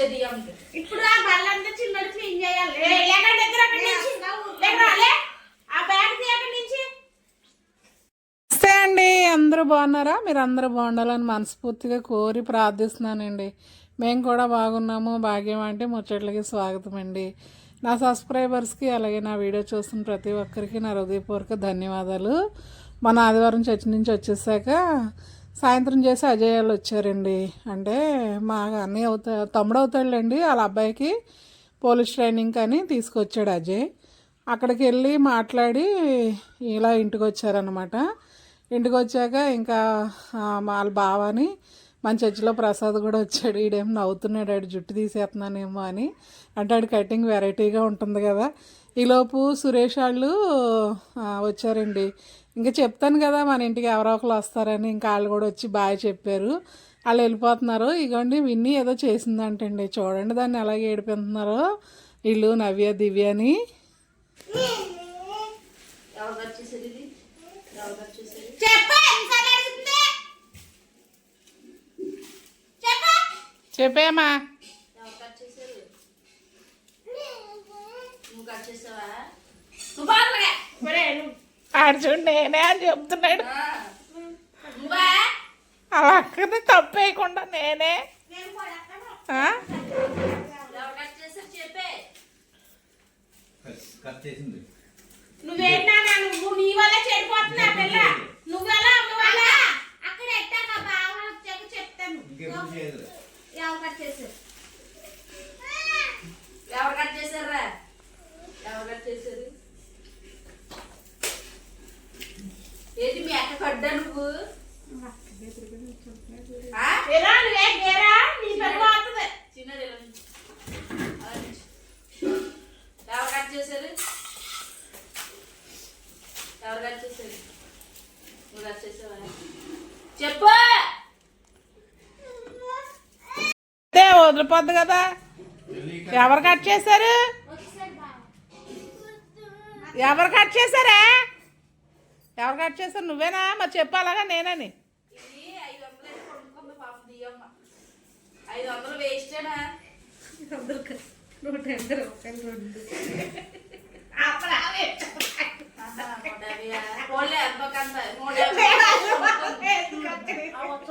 ఇచ్చేది ఇప్పుడు ఆ బల్లంతా చిన్నది క్లీన్ చేయాలి. ఎక్కడ అక్కడి నుంచి. ఆ బ్యాగ్ తీ అక్కడి నుంచి. నమస్తే అండి. అందరూ బాగున్నారా? మీరు అందరూ బాగుండాలని మనస్ఫూర్తిగా కోరి ప్రార్థిస్తున్నానండి. మేము కూడా బాగున్నాము. భాగ్యం అంటే ముచ్చట్లకి స్వాగతం అండి. నా సబ్స్క్రైబర్స్కి అలాగే నా వీడియో చూస్తున్న ప్రతి ఒక్కరికి నా హృదయపూర్వక ధన్యవాదాలు. మన ఆదివారం చర్చి నుంచి వచ్చేసాక సాయంత్రం చేసి అజయ్ వాళ్ళు వచ్చారండి. అంటే మా అన్నయ్య అవుతా తమ్ముడు అవుతాడులేండి. వాళ్ళ అబ్బాయికి పోలీస్ ట్రైనింగ్ అని తీసుకొచ్చాడు అజయ్. అక్కడికి వెళ్ళి మాట్లాడి ఇలా ఇంటికి వచ్చారనమాట ఇంటికి వచ్చాక ఇంకా వాళ్ళ బావని మన చర్చిలో ప్రసాద్ కూడా వచ్చాడు. ఈడేం నవ్వుతున్నాడు ఆడు జుట్టు తీసేస్తున్నానేమో అని. అంటే ఆడు కటింగ్ వెరైటీగా ఉంటుంది కదా. ఈలోపు సురేష్ వాళ్ళు వచ్చారండి. ఇంకా చెప్తాను కదా మన ఇంటికి ఎవరో ఒకరు వస్తారని ఇంకా వాళ్ళు కూడా వచ్చి బాయ్ చెప్పారు. వాళ్ళు వెళ్ళిపోతున్నారు. ఇగోండి విన్ని ఏదో చేసిందంటండి. చూడండి దాన్ని ఎలాగ ఏడిపిస్తున్నారో. వీళ్ళు నవ్య దివ్యని ఎవరు వచ్చేసారు ఇది ఎవరు వచ్చేసారు చెప్పు ఎన్నిసార్లు అడుగుతుంది చెప్పు చెప్పేమా నువ్వు ఆడు చూడు నేనే అని చెప్తున్నాడు. ఆ. అక్కని తప్పేయకుండా నేనే. నేను పడతాను. ఆ? ఎవరు కట్ చేశారు చెప్పే కట్ చేసింది నువ్వేంటా నువ్వు నీ వల్ల చెడిపోతున్నా పిల్ల నువ్వెలా అమ్మ వల్ల అక్కడ ఎట్టాక బాగా వచ్చాక చెప్తాను ఇంకెప్పుడు చేయదు ఎవరు కట్ చేశారు ఎవరు కట్ చేశారా ఎవరు కట్ చేశారు ఏంటి మీ అక్క కడ్డా నువ్వు ఆ? ఏరా నువ్వే గేరా నీ పెద్ద అవుతుంది చిన్నది ఇలా ఉంచు. అలా ఉంచు. ఎవరు కట్ చేశారు ఎవరు కట్ చేశారు నువ్వు కట్ చేసావా చెప్పు అదే వదిలిపోద్ది కదా? ఎవరు కట్ చేశారు? ఎవరు కట్ చేశారా? ఎవరు కట్ చేశారు? నువ్వేనా? మరి చెప్పు అలాగా నేనని.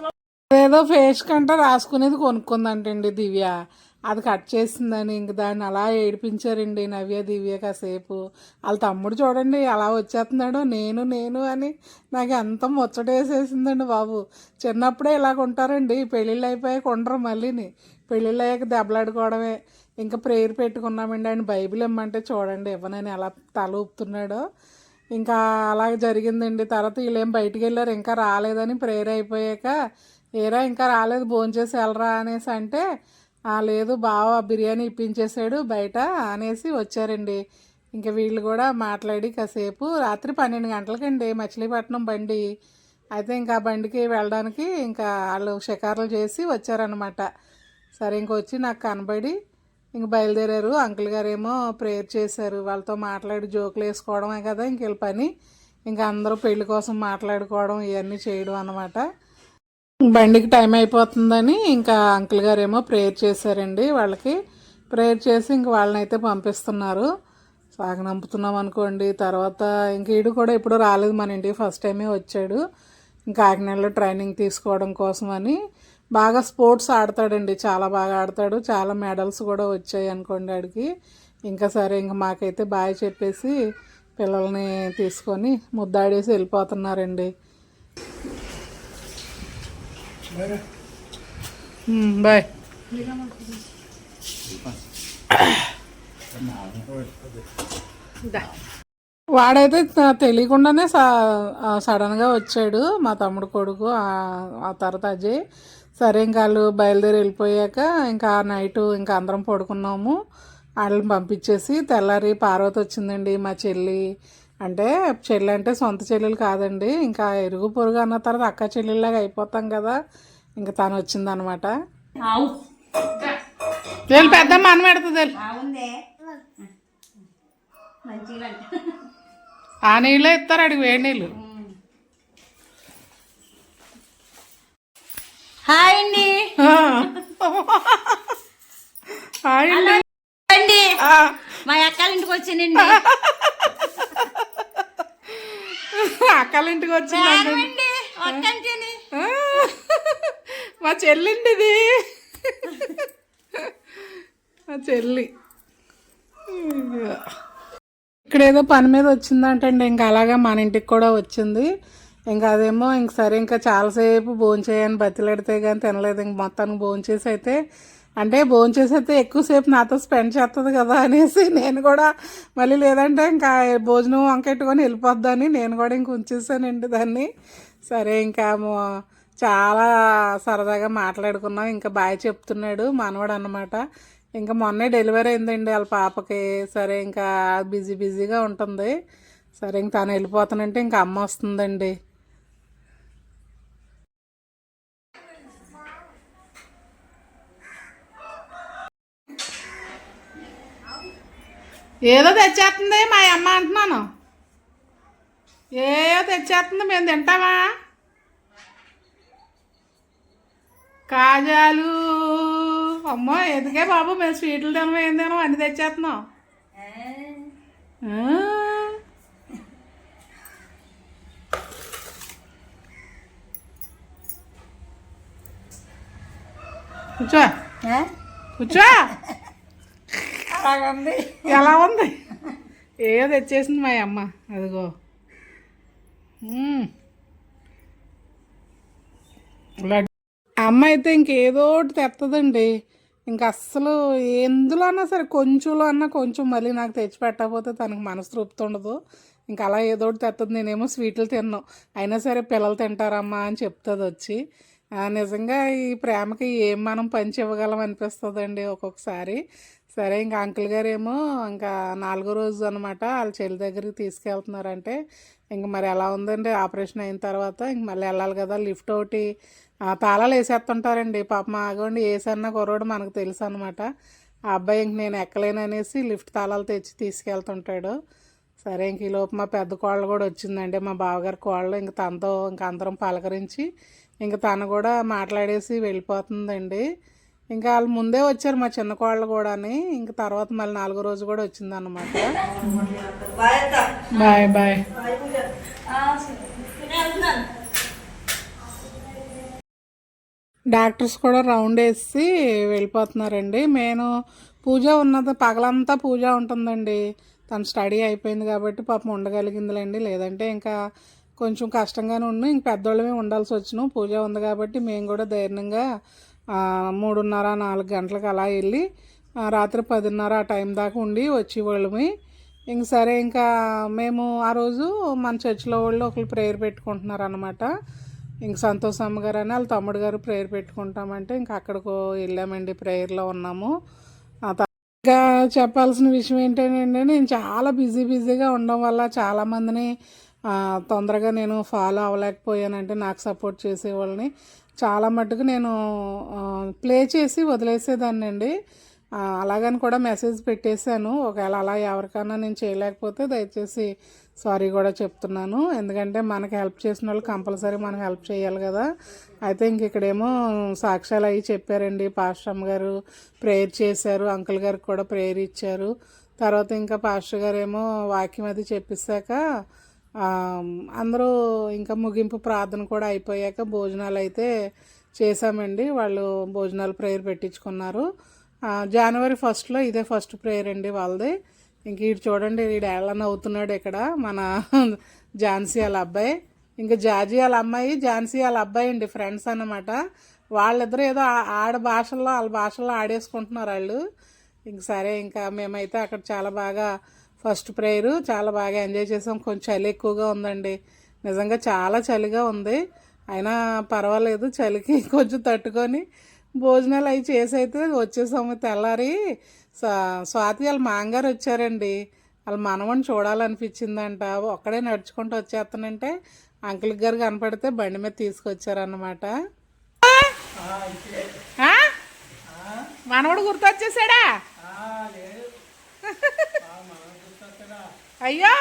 ఏదో ఫేస్ కంటే రాసుకునేది కొనుక్కుందంటండి దివ్య. అది కట్ చేసిందని ఇంక దాన్ని అలా ఏడిపించారండి నవ్య దివ్య కాసేపు. వాళ్ళ తమ్ముడు చూడండి అలా వచ్చేస్తున్నాడు నేను నేను అని నాకు ఎంత ముచ్చటేసేసిందండి బాబు. చిన్నప్పుడే ఇలాగ ఉంటారండి పెళ్ళిళ్ళు అయిపోయాక ఉండరు మళ్ళీని. పెళ్ళిళ్ళు అయ్యాక దెబ్బలాడుకోవడమే. ఇంకా ప్రేయర్ పెట్టుకున్నామండి ఆయన బైబిల్ ఇమ్మంటే చూడండి ఇవ్వనని ఎలా తల ఊపుతున్నాడో. ఇంకా అలాగే జరిగిందండి. తర్వాత వీళ్ళేం బయటికి వెళ్ళారు ఇంకా రాలేదని ప్రేయర్ అయిపోయాక ఏరా ఇంకా రాలేదు భోంచేసి వెళ్ళరా అనేసి అంటే లేదు బావ బిర్యానీ ఇప్పించేసాడు బయట అనేసి వచ్చారండి. ఇంకా వీళ్ళు కూడా మాట్లాడి కాసేపు రాత్రి పన్నెండు గంటలకండి మచిలీపట్నం బండి. అయితే ఇంకా బండికి వెళ్ళడానికి ఇంకా వాళ్ళు షికారులు చేసి వచ్చారనమాట సరే ఇంక వచ్చి నాకు కనబడి ఇంక బయలుదేరారు. అంకుల్ గారేమో ప్రేయర్ చేశారు. వాళ్ళతో మాట్లాడి జోకులు వేసుకోవడమే కదా ఇంక వీళ్ళ పని. ఇంకా అందరూ పెళ్ళి కోసం మాట్లాడుకోవడం ఇవన్నీ చేయడం అనమాట బండికి టైం అయిపోతుందని ఇంకా అంకుల్ గారేమో ప్రేయర్ చేశారండి వాళ్ళకి. ప్రేయర్ చేసి ఇంక వాళ్ళని అయితే పంపిస్తున్నారు సాగనంపుతున్నాం అనుకోండి. తర్వాత ఇంక ఈడు కూడా ఇప్పుడు రాలేదు మన ఇంటికి ఫస్ట్ టైమే వచ్చాడు. ఇంకా కాకినాడలో ట్రైనింగ్ తీసుకోవడం కోసం అని బాగా స్పోర్ట్స్ ఆడతాడండి చాలా బాగా ఆడతాడు. చాలా మెడల్స్ కూడా వచ్చాయి అనుకోండి ఆడికి. ఇంకా సరే ఇంక మాకైతే బాయ్ చెప్పేసి పిల్లల్ని తీసుకొని ముద్దాడేసి వెళ్ళిపోతున్నారండి. Hmm, బాయ్ వాడైతే తెలియకుండానే సడన్గా వచ్చాడు మా తమ్ముడు కొడుకు ఆ- తర్వాత అజయ్. సరే ఇంకా వాళ్ళు బయలుదేరి వెళ్ళిపోయాక ఇంకా నైట్ ఇంకా అందరం పడుకున్నాము. వాళ్ళని పంపించేసి తెల్లారి పార్వతి వచ్చిందండి మా చెల్లి. అంటే చెల్లి అంటే సొంత చెల్లెలు కాదండి. ఇంకా ఎరుగు పొరుగు అన్న తర్వాత అక్క చెల్లెల్లాగా అయిపోతాం కదా. ఇంకా తను వచ్చిందనమాట. వెళ్ళి పెద్దమ్మ అన్నం పెడుతుంది? ఆ నీళ్ళే ఇస్తారు అడిగి వేడి నీళ్ళు. హాయ్ అండి. హాయ్ అండి. మా అక్కల ఇంటికి వచ్చిందండి అక్కల ఇంటికి వచ్చిందండి మా చెల్లిండి ఇది మా చెల్లి. ఇక్కడ ఏదో పని మీద వచ్చిందంటండి ఇంకా అలాగా మన ఇంటికి కూడా వచ్చింది. ఇంకా అదేమో ఇంక సరే ఇంకా చాలాసేపు భోంచేయని బతిలాడితే కానీ తినలేదు ఇంక మొత్తానికి భోంచేసి అయితే అంటే భోంచేసి అయితే ఎక్కువసేపు నాతో స్పెండ్ చేస్తుంది కదా అనేసి నేను కూడా మళ్ళీ లేదంటే ఇంకా భోజనం వంకెట్టుకొని వెళ్ళిపోద్దని నేను కూడా ఇంక ఉంచేసానండి దాన్ని. సరే ఇంకా చాలా సరదాగా మాట్లాడుకున్నాం. ఇంకా బాయ్ చెప్తున్నాడు మనవాడు అన్నమాట. ఇంకా మొన్నే డెలివరీ అయిందండి వాళ్ళ పాపకి. సరే ఇంకా బిజీ బిజీగా ఉంటుంది. సరే ఇంక తను వెళ్ళిపోతానంటే ఇంకా అమ్మ వస్తుందండి. ఏదో తెచ్చేస్తుంది మా అమ్మ అంటున్నాను. ఏదో తెచ్చేస్తుంది మేము తింటామా? కాజాలు. అమ్మో ఎందుకే బాబు మేము స్వీట్లు తినము ఏం తినము అన్ని తెచ్చేస్తున్నాం. కూర్చో. కూర్చో. ఉంది ఎలా ఉంది? ఏదో తెచ్చేసింది మా అమ్మ. అదిగో. లడ్డు. అమ్మ అయితే ఇంకేదో ఒకటి తెత్తదండి. ఇంక అస్సలు ఎందులో అన్నా సరే కొంచెంలో అన్నా కొంచెం మళ్ళీ నాకు తెచ్చి పెట్టకపోతే తనకు మనసు తృప్తి ఉండదు. ఇంకా అలా ఏదో ఒకటి తెత్తది. నేనేమో స్వీట్లు తిన్నాను అయినా సరే పిల్లలు తింటారమ్మా అని చెప్తుంది వచ్చి. నిజంగా ఈ ప్రేమకి ఏం మనం పంచి ఇవ్వగలం అనిపిస్తుందండి ఒక్కొక్కసారి. సరే ఇంకా అంకుల్ గారు ఏమో ఇంకా నాలుగో రోజు అనమాట వాళ్ళ చెల్లి దగ్గరికి తీసుకెళ్తున్నారంటే ఇంక మరి ఎలా ఉందండి ఆపరేషన్ అయిన తర్వాత ఇంక మళ్ళీ వెళ్ళాలి కదా లిఫ్ట్ ఒకటి. ఆ, తాళాలు వేసేస్తుంటారండి పాప ఆగండి వేసన్న కుర్రోడు మనకు తెలుసు అనమాట ఆ అబ్బాయి ఇంక నేను ఎక్కలేను అనేసి లిఫ్ట్ తాళాలు తెచ్చి తీసుకెళ్తుంటాడు. సరే ఇంక ఈలోపు మా పెద్ద కోళ్ళు కూడా వచ్చిందండి మా బావగారి కోళ్ళు ఇంక తనతో ఇంక అందరం పలకరించి ఇంక తను కూడా మాట్లాడేసి వెళ్ళిపోతుందండి. ఇంకా వాళ్ళు ముందే వచ్చారు మా చిన్న కోళ్ళు కూడాని. ఇంక తర్వాత మళ్ళీ నాలుగో రోజు కూడా వచ్చింది అనమాట బాయ్ బాయ్. డాక్టర్స్ కూడా రౌండ్ వేసి వెళ్ళిపోతున్నారండి. నేను పూజ ఉన్నది పగలంతా పూజ ఉంటుందండి. తను స్టడీ అయిపోయింది కాబట్టి పాపం ఉండగలిగిందిలేండి. లేదంటే ఇంకా కొంచెం కష్టంగానే ఉండి ఇంక పెద్దోళ్ళమే ఉండాల్సి వచ్చినాం. పూజ ఉంది కాబట్టి మేము కూడా ధైర్యంగా మూడున్నర నాలుగు గంటలకు అలా వెళ్ళి రాత్రి పదిన్నర ఆ టైం దాకా ఉండి వచ్చేవాళ్ళమి. ఇంక సరే ఇంకా మేము ఆ రోజు మన చర్చిలో వాళ్ళు ఒకరు ప్రేయర్ పెట్టుకుంటున్నారు అనమాట ఇంక సంతోష్ అమ్మ గారు అని వాళ్ళ తమ్ముడు గారు ప్రేయర్ పెట్టుకుంటామంటే ఇంక అక్కడికి వెళ్ళామండి ప్రేయర్లో ఉన్నాము. ఇంకా చెప్పాల్సిన విషయం ఏంటంటే నేను చాలా బిజీ బిజీగా ఉండడం వల్ల చాలామందిని తొందరగా నేను ఫాలో అవ్వలేకపోయానంటే నాకు సపోర్ట్ చేసేవాళ్ళని చాలా మట్టుకు నేను ప్లే చేసి వదిలేసేదాన్ని అండి అలాగని కూడా మెసేజ్ పెట్టేశాను. ఒకవేళ అలా ఎవరికైనా నేను చేయలేకపోతే దయచేసి సారీ కూడా చెప్తున్నాను. ఎందుకంటే మనకి హెల్ప్ చేసిన వాళ్ళు కంపల్సరీ మనం హెల్ప్ చేయాలి కదా. అయితే ఇంక ఇక్కడేమో సాక్ష్యాలు అవి చెప్పారండి. పాస్టమ్ గారు ప్రేయర్ చేశారు. అంకుల్ గారికి కూడా ప్రేయర్ ఇచ్చారు. తర్వాత ఇంకా పాస్టర్ గారు ఏమో వాక్యం అది చెప్పిస్తాక అందరూ ఇంకా ముగింపు ప్రార్థన కూడా అయిపోయాక భోజనాలు అయితే చేశామండి. వాళ్ళు భోజనాలు ప్రేయర్ పెట్టించుకున్నారు. జనవరి ఫస్ట్లో ఇదే ఫస్ట్ ప్రేయర్ అండి వాళ్ళది. ఇంక ఇటు చూడండి వీడు ఎలా నవ్వుతున్నాడు ఇక్కడ మన ఝాన్సీ వాళ్ళ అబ్బాయి. ఇంకా జాజీ వాళ్ళ అమ్మాయి ఝాన్సీ వాళ్ళ అబ్బాయి అండి ఫ్రెండ్స్ అన్నమాట. వాళ్ళిద్దరూ ఏదో ఆడ భాషల్లో వాళ్ళ భాషల్లో ఆడేసుకుంటున్నారు వాళ్ళు. ఇంక సరే ఇంకా మేమైతే అక్కడ చాలా బాగా ఫస్ట్ ప్రేయరు చాలా బాగా ఎంజాయ్ చేసాం. కొంచెం చలి ఎక్కువగా ఉందండి. నిజంగా చాలా చలిగా ఉంది. అయినా పర్వాలేదు చలికి కొంచెం తట్టుకొని భోజనాలు అవి చేసి అయితే వచ్చేసాము తెల్లారి. స్వా- స్వాతి వాళ్ళ మాంగారు వచ్చారండి. వాళ్ళ మనవని చూడాలనిపించిందంట. ఒక్కడే నడుచుకుంటూ వచ్చేస్తానంటే అంకుల్ గారు కనపడితే బండి మీద తీసుకొచ్చారన్నమాట? మనవడు గుర్తొచ్చేసాడా? అయ్యో!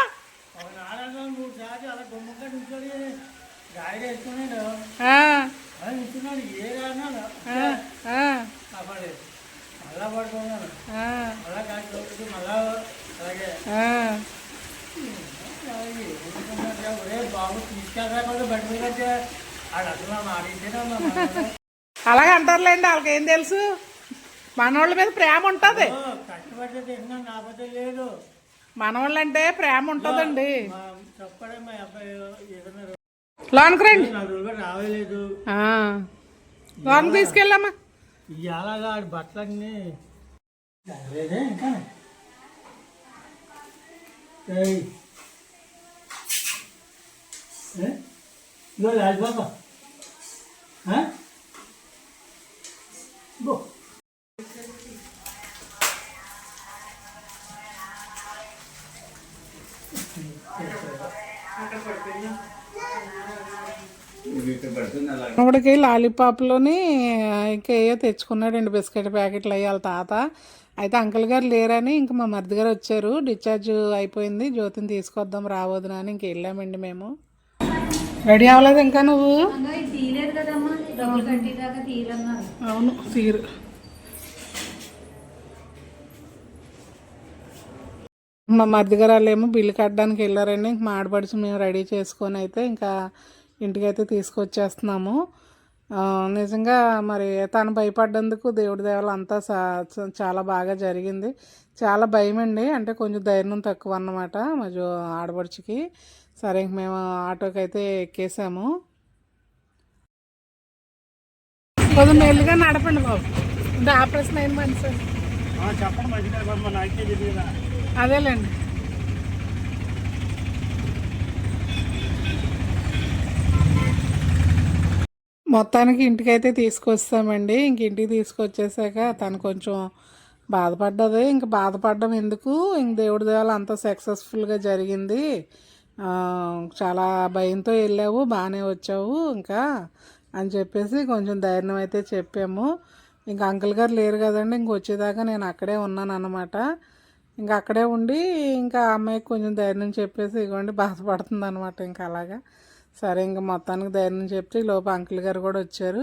అలాగే. అంటారులేండి వాళ్ళకి ఏం తెలుసు? మనోళ్ళ మీద ప్రేమ ఉంటుంది. కష్టపడితే నాకపోతే లేదు. మనవాళ్ళు అంటే ప్రేమ ఉంటుందండి. లోనికి రండి. రావలేదు. లోనికి తీసుకెళ్ళమ్మా. ఆడి బట్టలన్నీ ఇంకా. రాజబాబా ఆ? మనవడికి లాలీపాప్లోని ఇంకా ఏయో తెచ్చుకున్నాడండి బిస్కెట్ ప్యాకెట్లు అయ్యి వాళ్ళ తాత. అయితే అంకుల్ గారు లేరని ఇంక మా మరిది గారు వచ్చారు. డిశ్చార్జ్ అయిపోయింది జ్యోతిని తీసుకొద్దాం రావద్దునా అని ఇంక వెళ్ళామండి మేము. రెడీ అవ్వలేదు ఇంకా నువ్వు? అవును తీరు. మా మరిది బిల్లు కట్టడానికి వెళ్ళారండి. ఇంక మాడబడిచి మేము రెడీ చేసుకొని అయితే ఇంకా ఇంటికైతే తీసుకొచ్చేస్తున్నాము. నిజంగా మరి తను భయపడ్డందుకు దేవుడి దేవాలు అంతా సా- చాలా బాగా జరిగింది. చాలా భయం అండి అంటే కొంచెం ధైర్యం తక్కువ అన్నమాట మా జో ఆడపడుచుకి. సరే ఇంక మేము ఆటోకి అయితే ఎక్కేసాము. కొంచెం మెల్లిగా నడపండి బాబు. ఆపరేషన్ అయింది మనిషి చెప్పండి అదేలేండి. మొత్తానికి ఇంటికైతే తీసుకొస్తామండి. ఇంక ఇంటికి తీసుకొచ్చేసాక తను కొంచెం బాధపడ్డది. ఇంక బాధపడడం ఎందుకు? ఇంక దేవుడి దేవాల అంత సక్సెస్ఫుల్గా జరిగింది. చాలా భయంతో వెళ్ళావు బాగానే వచ్చావు ఇంకా అని చెప్పేసి కొంచెం ధైర్యం అయితే చెప్పాము. ఇంక అంకుల్ గారు లేరు కదండి. ఇంక వచ్చేదాకా నేను అక్కడే ఉన్నాను అన్నమాట ఇంకా అక్కడే ఉండి ఇంకా అమ్మాయి కొంచెం ధైర్యం చెప్పేసి ఇగోండి బాధపడుతుంది అనమాట ఇంకా అలాగా. సరే ఇంకా మొత్తానికి ధైర్యం చెప్తే ఈ లోపు అంకుల్ గారు కూడా వచ్చారు.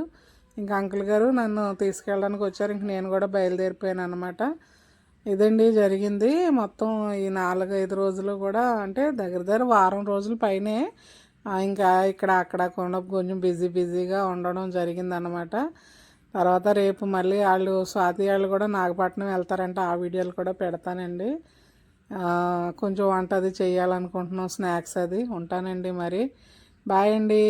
ఇంకా అంకుల్ గారు నన్ను తీసుకెళ్ళడానికి వచ్చారు. ఇంక నేను కూడా బయలుదేరిపోయాను అనమాట ఇదండి జరిగింది. మొత్తం ఈ నాలుగు ఐదు రోజులు కూడా అంటే దగ్గర దగ్గర వారం రోజుల పైనే ఇంకా ఇక్కడ అక్కడ కొండ కొంచెం బిజీ బిజీగా ఉండడం జరిగిందనమాట తర్వాత రేపు మళ్ళీ వాళ్ళు స్వాతి వాళ్ళు కూడా నాగపట్నం వెళ్తారంటే. ఆ వీడియోలు కూడా పెడతానండి. కొంచెం వంట అది చేయాలనుకుంటున్నాం స్నాక్స్ అది. ఉంటానండి మరి. బాయ్ అండి.